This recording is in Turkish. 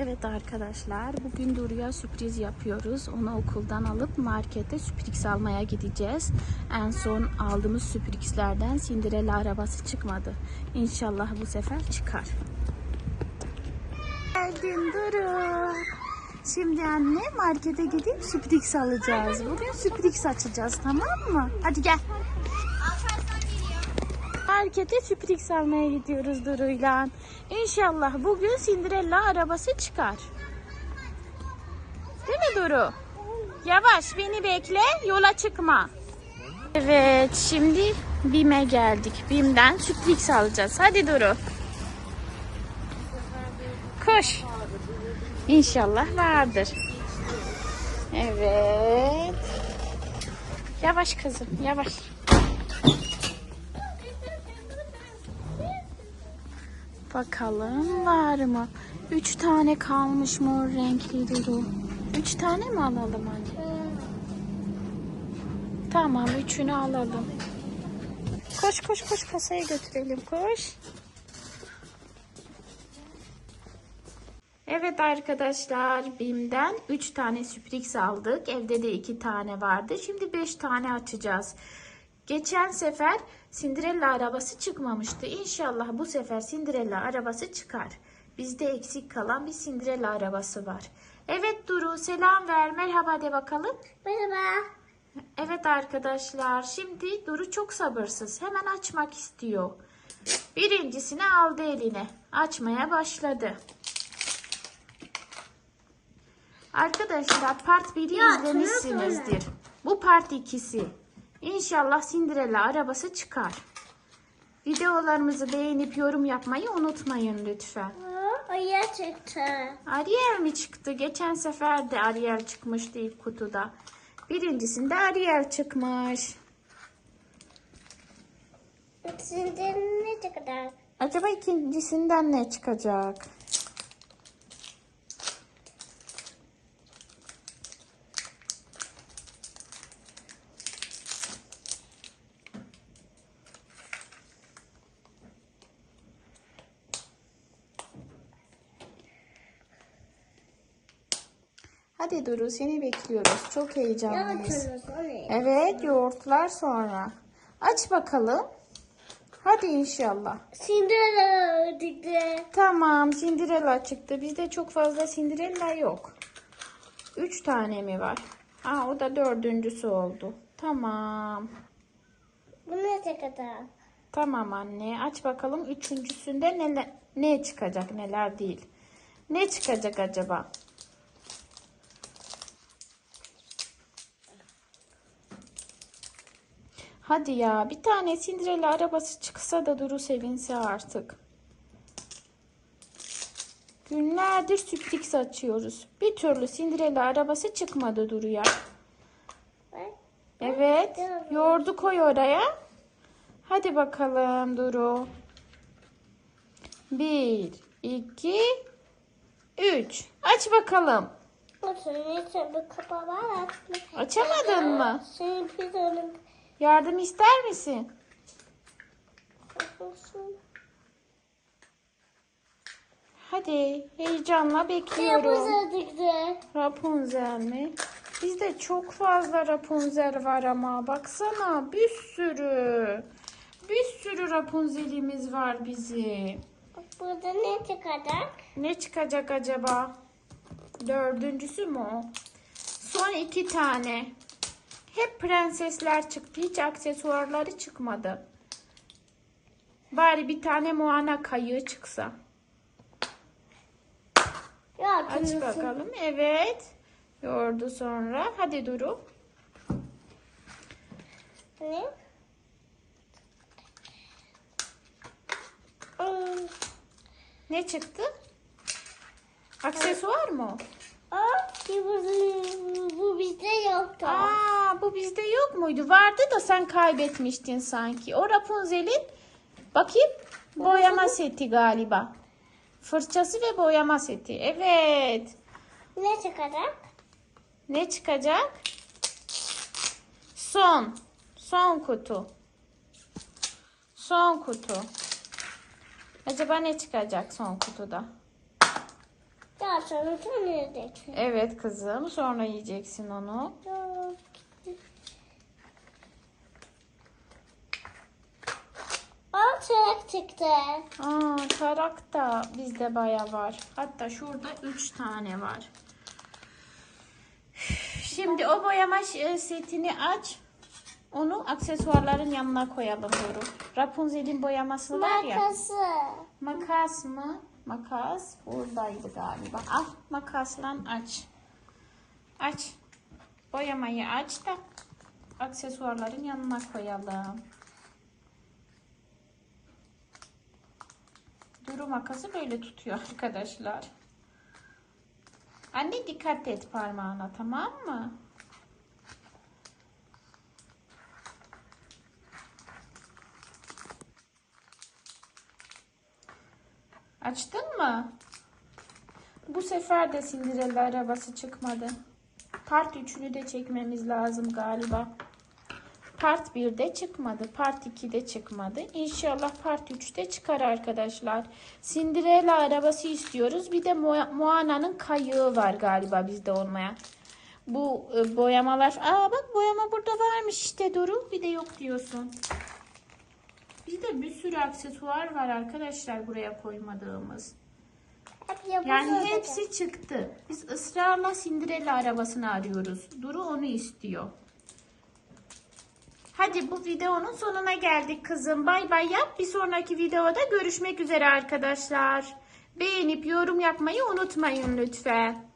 Evet arkadaşlar bugün Duru'ya sürpriz yapıyoruz. Onu okuldan alıp markete sürpriz almaya gideceğiz. En son aldığımız sürprizlerden Cinderella arabası çıkmadı. İnşallah bu sefer çıkar. Geldin Duru. Şimdi anne markete gidip sürpriz alacağız. Bugün sürpriz açacağız tamam mı? Hadi gel. Markete sürpriz almaya gidiyoruz Duru'yla. İnşallah bugün Cinderella arabası çıkar. Değil mi Duru? Yavaş beni bekle yola çıkma. Evet şimdi BİM'e geldik. BİM'den sürpriz alacağız. Hadi Duru. Koş. İnşallah vardır. Evet. Yavaş kızım yavaş. Bakalım var mı? Üç tane kalmış mor renkli Duru. Üç tane mi alalım hadi? Tamam üçünü alalım. Koş koş koş kasaya götürelim koş. Evet arkadaşlar BİM'den 3 tane sürpriz aldık. Evde de 2 tane vardı. Şimdi 5 tane açacağız. Geçen sefer Cinderella arabası çıkmamıştı. İnşallah bu sefer Cinderella arabası çıkar. Bizde eksik kalan bir Cinderella arabası var. Evet Duru selam ver. Merhaba de bakalım. Merhaba. Evet arkadaşlar şimdi Duru çok sabırsız. Hemen açmak istiyor. Birincisini aldı eline. Açmaya başladı. Arkadaşlar part 1'i Ya, izlemişsinizdir. Bu part 2'si. İnşallah Cinderella arabası çıkar. Videolarımızı beğenip yorum yapmayı unutmayın lütfen. Ayı çıktı. Ariel mi çıktı? Geçen sefer de Ariel çıkmıştı ilk kutuda. Birincisinde Ariel çıkmış. Şimdi ne çıktı? Acaba ikincisinden ne çıkacak? Hadi Duru seni bekliyoruz. Çok Ne heyecanlıyız. ne? Evet yoğurtlar sonra. Aç bakalım. Hadi inşallah. Cinderella çıktı. Tamam Cinderella çıktı. Bizde çok fazla Cinderella yok. Üç tane mi var? Aa, o da dördüncüsü oldu. Tamam. Bu ne çıktı? Tamam anne. Aç bakalım üçüncüsünde neler, ne çıkacak neler değil. Ne çıkacak acaba? Hadi ya bir tane Cinderella arabası çıksa da Duru sevinse artık. Günlerdir sürpriz açıyoruz. Bir türlü Cinderella arabası çıkmadı Duru'ya. Evet. Yoğurdu koy oraya. Hadi bakalım Duru. Bir, iki, üç. Aç bakalım. Açamadın mı? Yardım ister misin? Hadi heyecanla bekliyorum. çıktı? Rapunzel mi? Bizde çok fazla Rapunzel var ama baksana bir sürü. Bir sürü Rapunzel'imiz var bizim. Burada ne çıkacak? Ne çıkacak acaba? Dördüncüsü mü o? Son iki tane. Hep prensesler çıktı. Hiç aksesuarları çıkmadı. Bari bir tane Moana kayığı çıksa. Aç bakalım. Evet. Yoğurdu sonra. Hadi Duru. Ne? Ne çıktı? Aksesuar mı o? Bu, bu bizde yoktu. Aa, bu bizde yok muydu? Vardı da sen kaybetmiştin sanki. O Rapunzel'in bakayım boyama seti galiba. Fırçası ve boyama seti. Evet. Ne çıkacak? Ne çıkacak? Son. Son kutu. Son kutu. Acaba ne çıkacak son kutuda? Sonra yiyeceksin. Evet kızım sonra yiyeceksin onu. Aa çörek çıktı. Aa tarak da bizde baya var. Hatta şurada 3 tane var. Şimdi o boyama ş- setini aç. Onu aksesuarların yanına koyalım Duru. Rapunzel'in boyaması var ya. Makası. Makas mı? Makas buradaydı galiba. Al makasla aç. Aç. Boyamayı aç da aksesuarların yanına koyalım. Duru makası böyle tutuyor arkadaşlar. Anne dikkat et parmağına tamam mı? Açtın mı? Bu sefer de Cinderella arabası çıkmadı. Part 3'ünü de çekmemiz lazım galiba. Part 1'de çıkmadı. Part 2'de çıkmadı. İnşallah Part 3'te çıkar arkadaşlar. Cinderella arabası istiyoruz. Bir de Mo- Moana'nın kayığı var galiba bizde olmayan. Bu e, boyamalar. Aa bak boyama burada varmış işte Duru. Bir de yok diyorsun. Bizde bir sürü aksesuar var arkadaşlar buraya koymadığımız. Yani hepsi çıktı. Biz ısrarla Cinderella arabasını arıyoruz. Duru onu istiyor. Hadi bu videonun sonuna geldik kızım. Bay bay yap. Bir sonraki videoda görüşmek üzere arkadaşlar. Beğenip yorum yapmayı unutmayın lütfen.